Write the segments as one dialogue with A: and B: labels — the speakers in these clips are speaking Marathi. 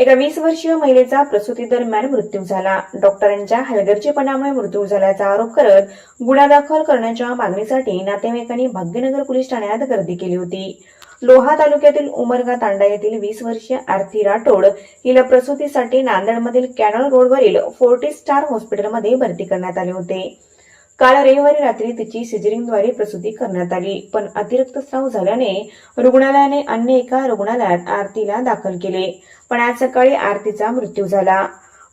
A: एका वीस वर्षीय महिलेचा प्रसूती दरम्यान मृत्यू झाला. डॉक्टरांच्या हलगर्जीपणामुळे मृत्यू झाल्याचा आरोप करत गुन्हा दाखल करण्याच्या मागणीसाठी नातेवाईकांनी भाग्यनगर पोलीस ठाण्यात गर्दी केली होती. लोहा तालुक्यातील उमरगा तांडा येथील वीस वर्षीय आरती राठोड हिला प्रसूतीसाठी नांदेडमधील कॅनल रोडवरील फोर्टी स्टार हॉस्पिटलमध्ये भरती करण्यात आले होते. काल रविवारी रात्री तिची सिजरिंगद्वारे प्रसूती करण्यात आली. पण अतिरिक्त स्राव झाल्याने रुग्णालयाने अन्य एका रुग्णालयात आरतीला दाखल केले. पण आज सकाळी आरतीचा मृत्यू झाला.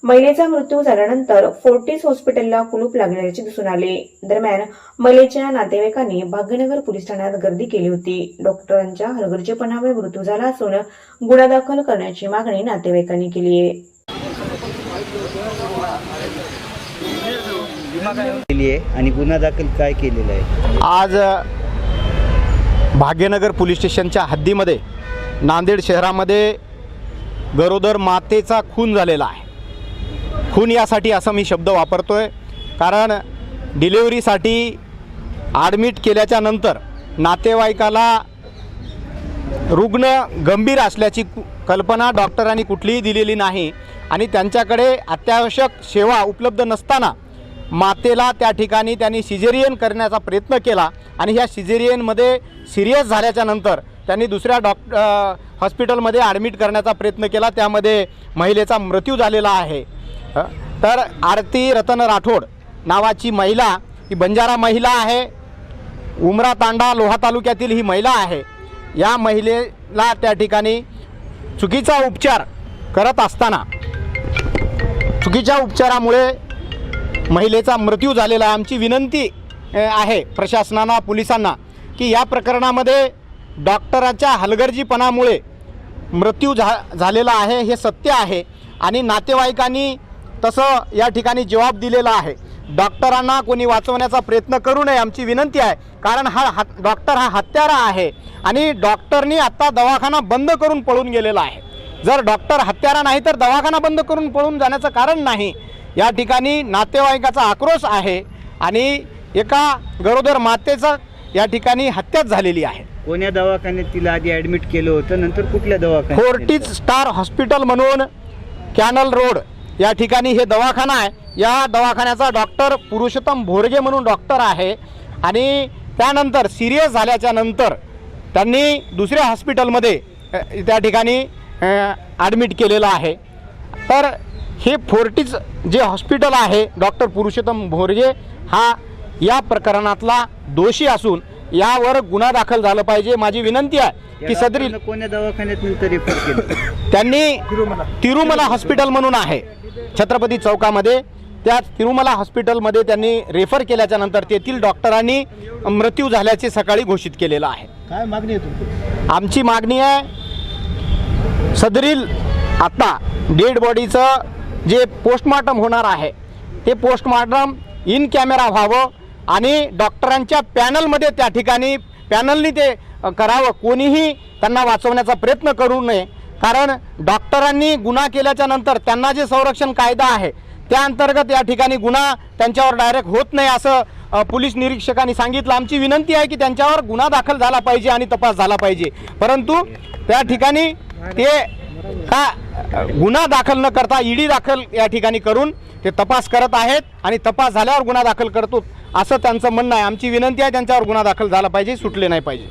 A: महिलेचा मृत्यू झाल्यानंतर फोर्टिस हॉस्पिटलला कुलूप लागल्याचे दिसून आले. दरम्यान महिलेच्या नातेवाईकांनी भाग्यनगर पोलीस ठाण्यात गर्दी केली होती. डॉक्टरांच्या हलगर्जेपणामुळे मृत्यू झाला असून गुन्हा दाखल करण्याची मागणी नातेवाईकांनी केली आहे
B: केली आहे आणि गुन्हा दाखल काय केलेला आहे?
C: आज भाग्यनगर पोलीस स्टेशनच्या हद्दीमध्ये नांदेड शहरामध्ये गरोदर मातेचा खून झालेला आहे. खून यासाठी असं मी शब्द वापरतो आहे कारण डिलेवरीसाठी ॲडमिट केल्याच्यानंतर नातेवाईकाला रुग्ण गंभीर असल्याची कल्पना डॉक्टरांनी कुठलीही दिलेली नाही आणि त्यांच्याकडे अत्यावश्यक सेवा उपलब्ध नसताना मातेला त्या ठिकाणी त्यांनी सिजेरियन करण्याचा प्रयत्न केला आणि ह्या सिजेरियनमध्ये सिरियस झाल्याच्यानंतर त्यांनी दुसऱ्या डॉक्ट हॉस्पिटलमध्ये ॲडमिट करण्याचा प्रयत्न केला. त्यामध्ये महिलेचा मृत्यू झालेला आहे. तर आरती रतन राठोड नावाची महिला ही बंजारा महिला आहे. उमरा तांडा लोहा तालुक्यातील ही महिला आहे. या महिलेला त्या ठिकाणी चुकीचा उपचार करत असताना चुकीच्या उपचारामुळे महिलेचा मृत्यू झालेला आहे. आमची विनंती आहे प्रशासनाला पोलिसांना की या प्रकरणामध्ये डॉक्टराच्या हलगर्जीपणामुळे मृत्यू झा झालेला आहे हे सत्य आहे आणि नातेवाईकांनी तसं या ठिकाणी जबाब दिलेला आहे. डॉक्टरांना कोणी वाचवण्याचा प्रयत्न करू नये आमची विनंती आहे कारण हा हात डॉक्टर हा हत्यारा आहे आणि डॉक्टरनी आत्ता दवाखाना बंद करून पळून गेलेला आहे. जर डॉक्टर हत्यारा नाही तर दवाखाना बंद करून पळून जाण्याचं कारण नाही. या ठिकाणी नातेवाईकाचा आक्रोश आहे आणि एका गरोदर मातेचा या ठिकाणी हत्याच झालेली आहे.
B: कोण्या दवाखान्यात तिला आधी ॲडमिट केलं होतं नंतर कुठल्या दवाखान्यात
C: फोर्टिज स्टार हॉस्पिटल म्हणून कॅनल रोड या ठिकाणी हे दवाखाना आहे. या दवाखान्याचा डॉक्टर पुरुषोत्तम भोरगे म्हणून डॉक्टर आहे आणि त्यानंतर सिरियस झाल्याच्यानंतर त्यांनी दुसऱ्या हॉस्पिटलमध्ये त्या ठिकाणी ॲडमिट केलेलं आहे. तर हे फोर्टिज जे हॉस्पिटल आहे डॉक्टर पुरुषोत्तम भोरगे हा या प्रकरणातला दोषी असून यावर गुन्हा दाखल झाला पाहिजे. माझी विनंती आहे की सदरी
B: कोण्या दवाखान्यात नंतर रेफर केलं?
C: त्यांनी तिरुमला. हॉस्पिटल म्हणून आहे. छत्रपती चौकामध्ये त्या तिरुमला हॉस्पिटलमध्ये त्यांनी रेफर केल्याच्यानंतर तेथील डॉक्टरांनी मृत्यू झाल्याचे सकाळी घोषित केलेलं आहे.
D: काय मागणी आहे
C: आमची मागणी आहे सदरील आत्ता डेड बॉडीचं जे पोस्टमॉर्टम होणार आहे ते पोस्टमॉर्टम इन कॅमेरा व्हावं आणि डॉक्टरांच्या पॅनलमध्ये त्या ठिकाणी पॅनलनी ते करावं. कोणीही त्यांना वाचवण्याचा प्रयत्न करू नये. कारण डॉक्टरांनी गुन्हा केल्याच्यानंतर त्यांना जे संरक्षण कायदा आहे त्या अंतर्गत या ठिकाणी गुन्हा त्यांच्यावर डायरेक्ट होत नाही असं पोलीस निरीक्षकांनी सांगितलं. आमची विनंती आहे की त्यांच्यावर गुन्हा दाखल झाला पाहिजे आणि तपास झाला पाहिजे. परंतु त्या ठिकाणी ते का गुन्हा दाखल न करता ईडी दाखल या ठिकाणी करून ते तपास करत आहेत आणि तपास झाल्यावर गुन्हा दाखल करतो असं त्यांचं म्हणणं आहे. आमची विनंती आहे त्यांच्यावर गुन्हा दाखल झाला पाहिजे सुटले नाही पाहिजे.